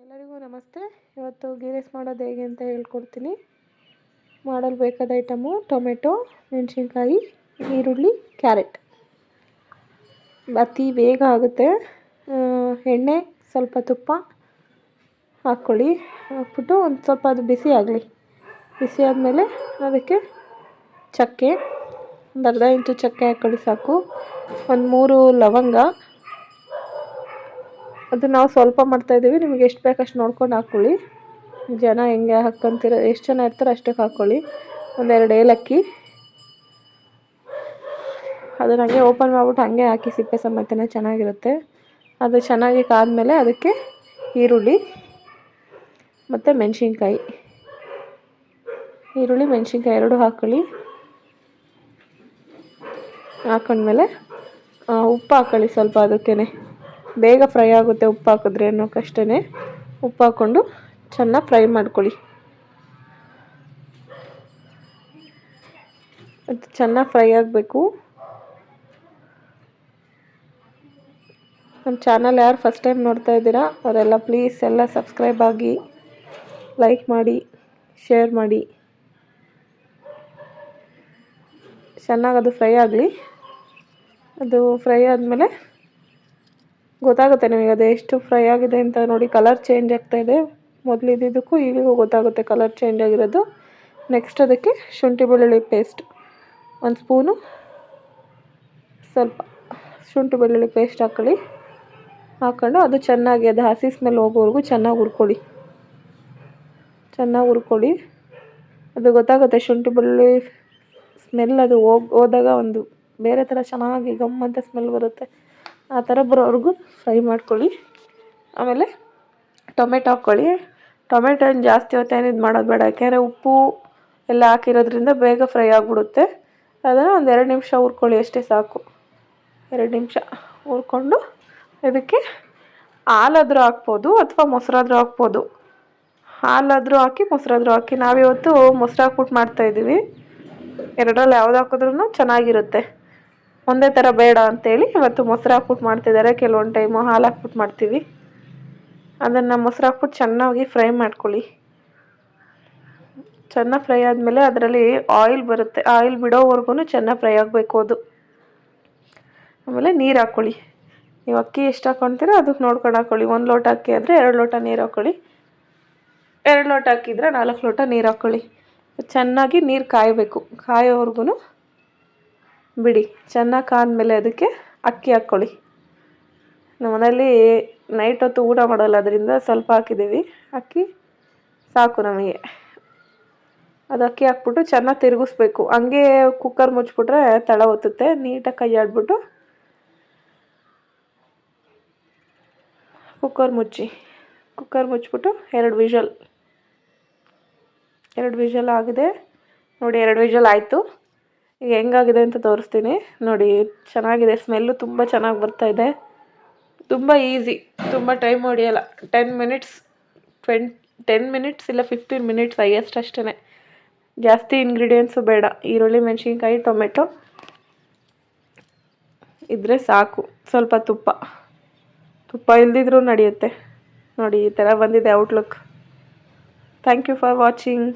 ಎಲ್ಲರಿಗೂ ನಮಸ್ತೆ. ಇವತ್ತು ಗೀ ರೈಸ್ ಮಾಡೋದು ಹೇಗೆ ಅಂತ ಹೇಳ್ಕೊಡ್ತೀನಿ. ಮಾಡಲು ಬೇಕಾದ ಐಟಮು ಟೊಮೆಟೊ, ಮೆಣಸಿನ್ಕಾಯಿ, ಈರುಳ್ಳಿ, ಕ್ಯಾರೆಟ್. ಅತಿ ಬೇಗ ಆಗುತ್ತೆ. ಎಣ್ಣೆ ಸ್ವಲ್ಪ ತುಪ್ಪ ಹಾಕ್ಕೊಳ್ಳಿ. ಹಾಕ್ಬಿಟ್ಟು ಒಂದು ಸ್ವಲ್ಪ ಅದು ಬಿಸಿ ಆಗಲಿ. ಬಿಸಿ ಆದಮೇಲೆ ಅದಕ್ಕೆ ಚಕ್ಕೆ, ಒಂದು ಅರ್ಧ ಇಂಚು ಚಕ್ಕೆ ಹಾಕ್ಕೊಳ್ಳಿ ಸಾಕು. ಒಂದು ಮೂರು ಲವಂಗ ಅದು ನಾವು ಸ್ವಲ್ಪ ಮಾಡ್ತಾಯಿದ್ದೀವಿ ನಿಮಗೆ ಎಷ್ಟು ಬೇಕು ಅಷ್ಟು ನೋಡ್ಕೊಂಡು ಹಾಕ್ಕೊಳ್ಳಿ ಜನ ಹೆಂಗೆ ಹಾಕ್ಕೊಂತೀರ, ಎಷ್ಟು ಜನ ಇರ್ತಾರೋ ಅಷ್ಟಕ್ಕೆ ಹಾಕ್ಕೊಳ್ಳಿ ಒಂದೆರಡು ಏಲಕ್ಕಿ. ಅದನ್ನು ಹಂಗೆ ಓಪನ್ ಮಾಡಿಬಿಟ್ಟು ಹಂಗೆ ಹಾಕಿ ಸಿಪ್ಪೆ ಸಮೇತನೇ ಚೆನ್ನಾಗಿರುತ್ತೆ. ಅದು ಚೆನ್ನಾಗಿ ಕಾದಮೇಲೆ ಅದಕ್ಕೆ ಈರುಳ್ಳಿ ಮತ್ತು ಮೆಣಸಿನ್ಕಾಯಿ. ಈರುಳ್ಳಿ, ಮೆಣಸಿನ್ಕಾಯಿ ಎರಡು ಹಾಕ್ಕೊಳ್ಳಿ ಹಾಕೊಂಡ್ಮೇಲೆ ಉಪ್ಪು ಹಾಕ್ಕೊಳ್ಳಿ ಸ್ವಲ್ಪ ಅದಕ್ಕೇ ಬೇಗ ಫ್ರೈ ಆಗುತ್ತೆ ಉಪ್ಪು ಹಾಕಿದ್ರೆ ಅನ್ನೋಕ್ಕಷ್ಟೇ ಉಪ್ಪು ಹಾಕ್ಕೊಂಡು ಚೆನ್ನಾಗಿ ಫ್ರೈ ಮಾಡ್ಕೊಳ್ಳಿ. ಅದು ಚೆನ್ನಾಗಿ ಫ್ರೈ ಆಗಬೇಕು. ನಮ್ಮ ಚಾನಲ್ ಯಾರು ಫಸ್ಟ್ ಟೈಮ್ ನೋಡ್ತಾ ಇದ್ದೀರಾ, ಅವರೆಲ್ಲ ಪ್ಲೀಸ್ ಎಲ್ಲ ಸಬ್ಸ್ಕ್ರೈಬ್ ಆಗಿ ಲೈಕ್ ಮಾಡಿ, ಶೇರ್ ಮಾಡಿ. ಚೆನ್ನಾಗಿ ಅದು ಫ್ರೈ ಆಗಲಿ. ಅದು ಫ್ರೈ ಆದಮೇಲೆ ಗೊತ್ತಾಗುತ್ತೆ ನಿಮಗೆ ಅದು ಎಷ್ಟು ಫ್ರೈ ಆಗಿದೆ ಅಂತ ನೋಡಿ ಕಲರ್ ಚೇಂಜ್ ಆಗ್ತಾಯಿದೆ ಮೊದಲು ಇದ್ದಿದ್ದಕ್ಕೂ ಈಗಲೂ ಗೊತ್ತಾಗುತ್ತೆ ಕಲರ್ ಚೇಂಜ್ ಆಗಿರೋದು. ನೆಕ್ಸ್ಟ್ ಅದಕ್ಕೆ ಶುಂಠಿ ಬೆಳ್ಳುಳ್ಳಿ ಪೇಸ್ಟ್ ಒಂದು ಸ್ಪೂನು ಸ್ವಲ್ಪ ಶುಂಠಿ ಬೆಳ್ಳುಳ್ಳಿ ಪೇಸ್ಟ್ ಹಾಕ್ಕೊಳ್ಳಿ ಹಾಕ್ಕೊಂಡು ಅದು ಚೆನ್ನಾಗಿ ಅದು ಹಸಿ ಸ್ಮೆಲ್ ಹೋಗೋವರೆಗೂ ಚೆನ್ನಾಗಿ ಹುರ್ಕೊಳ್ಳಿ. ಚೆನ್ನಾಗಿ ಹುರ್ಕೊಳ್ಳಿ. ಅದು ಗೊತ್ತಾಗುತ್ತೆ ಶುಂಠಿ ಬೆಳ್ಳುಳ್ಳಿ ಸ್ಮೆಲ್ ಅದು ಹೋಗಿ, ಹೋದಾಗ ಒಂದು ಬೇರೆ ಥರ ಚೆನ್ನಾಗಿ ಗಮ್ ಅಂತ ಸ್ಮೆಲ್ ಬರುತ್ತೆ. ಆ ಥರ ಬರೋವರೆಗೂ ಫ್ರೈ ಮಾಡ್ಕೊಳ್ಳಿ. ಆಮೇಲೆ ಟೊಮೆಟೊ ಹಾಕ್ಕೊಳ್ಳಿ. ಟೊಮೆಟೊ ಏನು ಜಾಸ್ತಿ ಹೊತ್ತು ಏನು ಇದು ಮಾಡೋದು ಬೇಡ. ಯಾಕೆಂದರೆ ಉಪ್ಪು ಎಲ್ಲ ಹಾಕಿರೋದ್ರಿಂದ ಬೇಗ ಫ್ರೈ ಆಗಿಬಿಡುತ್ತೆ. ಅದನ್ನು ಒಂದು ಎರಡು ನಿಮಿಷ ಹುರ್ಕೊಳ್ಳಿ ಅಷ್ಟೇ ಸಾಕು. ಎರಡು ನಿಮಿಷ ಹುರ್ಕೊಂಡು ಇದಕ್ಕೆ ಹಾಲಾದರೂ ಹಾಕ್ಬೋದು ಅಥವಾ ಮೊಸರಾದರೂ ಹಾಕ್ಬೋದು. ಹಾಲಾದರೂ ಹಾಕಿ, ಮೊಸರಾದರೂ ಹಾಕಿ. ನಾವಿವತ್ತು ಮೊಸರು ಹಾಕ್ಬಿಟ್ಟು ಮಾಡ್ತಾಯಿದ್ದೀವಿ ಎರಡರಲ್ಲಿ ಯಾವ್ದು ಹಾಕಿದ್ರೂ ಚೆನ್ನಾಗಿರುತ್ತೆ. ಒಂದೇ ಥರ ಬೇಡ ಅಂತೇಳಿ ಇವತ್ತು ಮೊಸರು ಹಾಕ್ಬಿಟ್ಟು ಮಾಡ್ತಿದ್ದಾರೆ. ಕೆಲವೊಂದು ಟೈಮು ಹಾಲು ಹಾಕ್ಬಿಟ್ಟು ಮಾಡ್ತೀವಿ. ಅದನ್ನು ಮೊಸರು ಹಾಕ್ಬಿಟ್ಟು ಚೆನ್ನಾಗಿ ಫ್ರೈ ಮಾಡ್ಕೊಳ್ಳಿ. ಚೆನ್ನಾಗಿ ಫ್ರೈ ಆದಮೇಲೆ ಅದರಲ್ಲಿ ಆಯಿಲ್ ಬರುತ್ತೆ. ಆಯಿಲ್ ಬಿಡೋವರೆಗೂ ಚೆನ್ನಾಗಿ ಫ್ರೈ ಆಗಬೇಕು ಅದು. ಆಮೇಲೆ ನೀರು ಹಾಕ್ಕೊಳ್ಳಿ. ನೀವು ಅಕ್ಕಿ ಎಷ್ಟು ಹಾಕ್ಕೊತೀರೋ ಅದಕ್ಕೆ ನೋಡ್ಕೊಂಡು ಹಾಕ್ಕೊಳ್ಳಿ ಒಂದು ಲೋಟ ಅಕ್ಕಿ ಆದರೆ ಎರಡು ಲೋಟ ನೀರು ಹಾಕ್ಕೊಳ್ಳಿ ಎರಡು ಲೋಟ ಹಾಕಿದ್ರೆ ನಾಲ್ಕು ಲೋಟ ನೀರು ಹಾಕ್ಕೊಳ್ಳಿ ಚೆನ್ನಾಗಿ ನೀರು ಕಾಯಬೇಕು. ಕಾಯೋವರೆಗೂ ಬಿಡಿ, ಚೆನ್ನಾಗಿ ಕಾದ್ಮೇಲೆ ಅದಕ್ಕೆ ಅಕ್ಕಿ ಹಾಕ್ಕೊಳ್ಳಿ. ನಮ್ಮ ಮನೇಲಿ ನೈಟ್ ಹೊತ್ತು ಊಟ ಮಾಡೋಲ್ಲ, ಅದರಿಂದ ಸ್ವಲ್ಪ ಹಾಕಿದ್ದೀವಿ. ಅಕ್ಕಿ ಸಾಕು ನಮಗೆ. ಅದು ಅಕ್ಕಿ ಹಾಕ್ಬಿಟ್ಟು ಚೆನ್ನಾಗಿ ತಿರುಗಿಸ್ಬೇಕು. ಹಂಗೆ ಕುಕ್ಕರ್ ಮುಚ್ಚಿಬಿಟ್ರೆ ತಳ ಒತ್ತುತ್ತೆ, ನೀಟಾಗಿ ಕೈ ಆಡ್ಬಿಟ್ಟು ಕುಕ್ಕರ್ ಮುಚ್ಚಿ, ಕುಕ್ಕರ್ ಮುಚ್ಚಿಬಿಟ್ಟು ಎರಡು ವಿಷಲ್ ಎರಡು ವಿಷಲ್ ಆಗಿದೆ. ನೋಡಿ, ಎರಡು ವಿಷಲ್ ಆಯಿತು. ಈಗ ಹೆಂಗಾಗಿದೆ ಅಂತ ತೋರಿಸ್ತೀನಿ. ನೋಡಿ, ಚೆನ್ನಾಗಿದೆ. ಸ್ಮೆಲ್ಲು ತುಂಬ ಚೆನ್ನಾಗಿ ಬರ್ತಾ ಇದೆ. ತುಂಬ ಈಸಿ, ತುಂಬ ಟೈಮ್ ಹೊಡಿಯೋಲ್ಲ. ಟೆನ್ ಮಿನಿಟ್ಸ್, ಟ್ವೆನ್, ಟೆನ್ ಮಿನಿಟ್ಸ್ ಇಲ್ಲ ಫಿಫ್ಟೀನ್ ಮಿನಿಟ್ಸ್ ಹೈಯೆಸ್ಟ್ ಅಷ್ಟೇ ಜಾಸ್ತಿ ಇಂಗ್ರೀಡಿಯೆಂಟ್ಸು ಬೇಡ. ಈರುಳ್ಳಿ, ಮೆಣಸಿನ್ಕಾಯಿ, ಟೊಮೆಟೊ. ಇದ್ದರೆ ಸಾಕು. ಸ್ವಲ್ಪ ತುಪ್ಪ. ತುಪ್ಪ ಇಲ್ದಿದ್ರೂ ನಡೆಯುತ್ತೆ. ನೋಡಿ, ಈ ಥರ ಬಂದಿದೆ outlook thank you for watching